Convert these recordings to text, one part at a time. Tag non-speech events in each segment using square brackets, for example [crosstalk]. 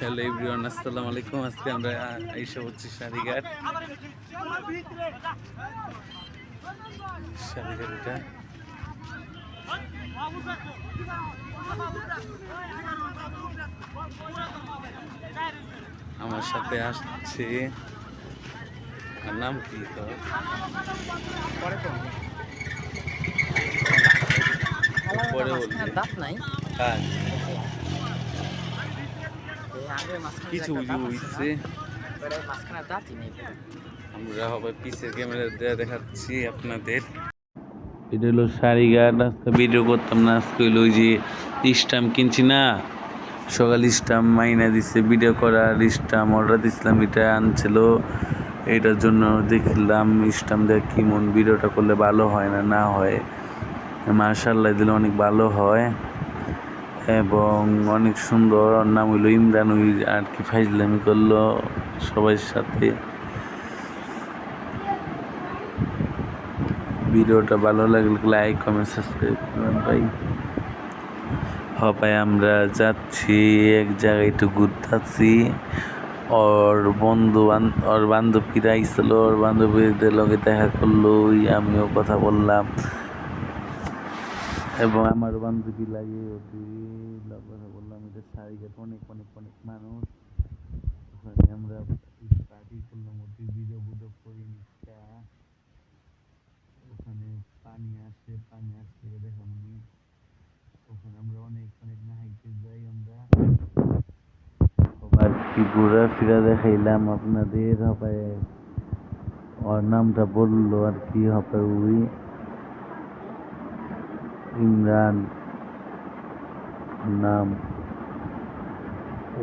Hello everyone আসসালামু আলাইকুম আজকে আমরা এসে হচ্ছি শাড়িঘাট শাড়িঘাটটা আমার সাথে আসছে। নাম কি তো? পরে বলবি। দাঁত নাই। মাঝখানে কিছু আমরা হবে পিসের ক্যামেরা দিয়ে দেখাচ্ছি আপনাদের। এটা হলো আজকে ভিডিও করতাম না আজকে হলো ওই যে স্টাম্প কিনছি না সকাল স্টাম্প মাইনা দিচ্ছে ভিডিও করার স্টাম্প অর্ডার দিছিলাম এটা আনছিল। এটার জন্য দেখলাম স্টাম্প দিয়ে কি মন ভিডিওটা করলে ভালো হয় না না হয়। মার্শাল্লাহ দিলে অনেক ভালো হয়। এবং অনেক সুন্দর। ওর নাম হইল ইমরান, ওই আর কি ফাইজলামি করল সবার সাথে। ভিডিওটা ভালো লাগলে লাইক কমেন্ট সাবস্ক্রাইব করবেন ভাই। হবে আমরা যাচ্ছি, এক জায়গায় একটু ঘুরতে আছি ওর বন্ধু বান- ওর বান্ধবীরা আইছিল ওর বান্ধবীদের লগে দেখা করল আমিও কথা বললাম। এবং [laughs] আমার বান্ধবী লাগে ওদের লগে বললাম এটা শাড়িঘাট অনেক অনেক অনেক মানুষ। ওখানে আমরা পার্টি করলাম ওদের ভিডিও ভিডিও করে নিচ্ছা ওখানে পানি আসে পানি আসলে দেখাম নি ওখানে আমরা অনেক অনেক নাহাইতে যাই আমরা। আবার কি ঘোরা ফিরা দেখাইলাম আপনাদের হবে ওর নামটা বলল আর কি হবে ওই ইমরান, নাম।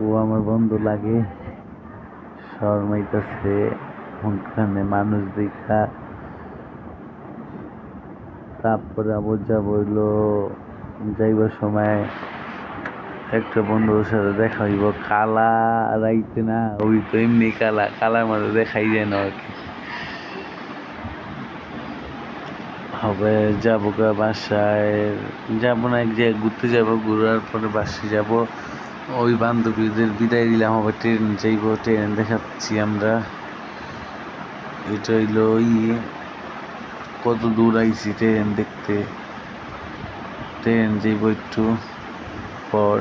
ও আমার বন্ধু লাগে। শর্মাইতেছে ওখানে মানুষ দেখা। তারপরে আবার যাব হইল। যাইবার সময় একটা বন্ধুর সাথে দেখা হইব। কালা রাইতে না, ওই তো এমনি কালা। কালার মধ্যে দেখাই যায় না আর কি হবে, যাব গা বাসায়। যাব না, এক জায়গায় ঘুরতে যাব, ঘুরার পরে বাসায় যাব। ওই বান্ধবীদের বিদায় দিলাম হবে ট্রেন যাইব, ট্রেন দেখাচ্ছি আমরা। এটা হইল ওই কত দূর আইছি ট্রেন দেখতে। ট্রেন যাইব একটু পর।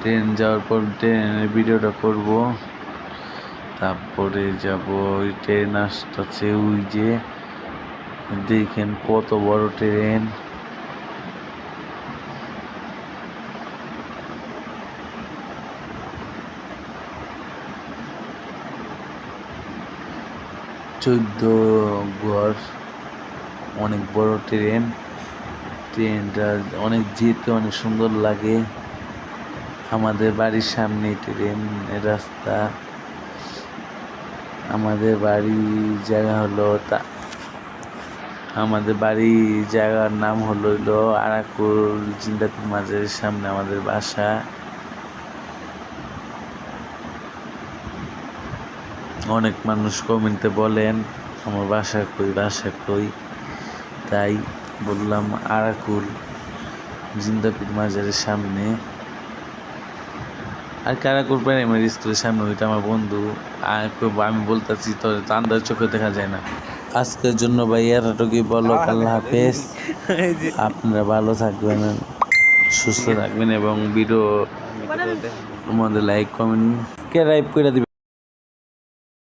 ট্রেন যাওয়ার পর ট্রেনের ভিডিওটা করব। তারপরে যাব, ওই ট্রেন আসতেছে ওই যে দেখেন কত বড় ট্রেন। চোদ্দ ঘর, অনেক বড় ট্রেন। ট্রেনটা অনেক যেতে অনেক সুন্দর লাগে। আমাদের বাড়ির সামনে ট্রেন রাস্তা। আমাদের বাড়ি জায়গা হলো তা আমাদের বাড়ি জায়গার নাম হলো আরাকুল জিন্দাপুর মাঝের সামনে আমাদের বাসা। অনেক মানুষ কমেন্টে বলেন, আমার বাসা কই বাসা কই? তাই বললাম, আরাকুল জিন্দাপুর মাজারের সামনে। আর কারাকুল প্রাইমারি স্কুলের সামনে ওইটা আমার বন্ধু। আর আমি বলতেছি তো আন্দাজ চোখে দেখা যায় না। আজকের জন্য ভাই এতটুকুই বলো। আল্লাহ হাফেজ। আপনারা ভালো থাকবেন সুস্থ থাকবেন এবং ভিডিও তোমাদের লাইক কমেন্ট কে রাইপ করে দিবেন।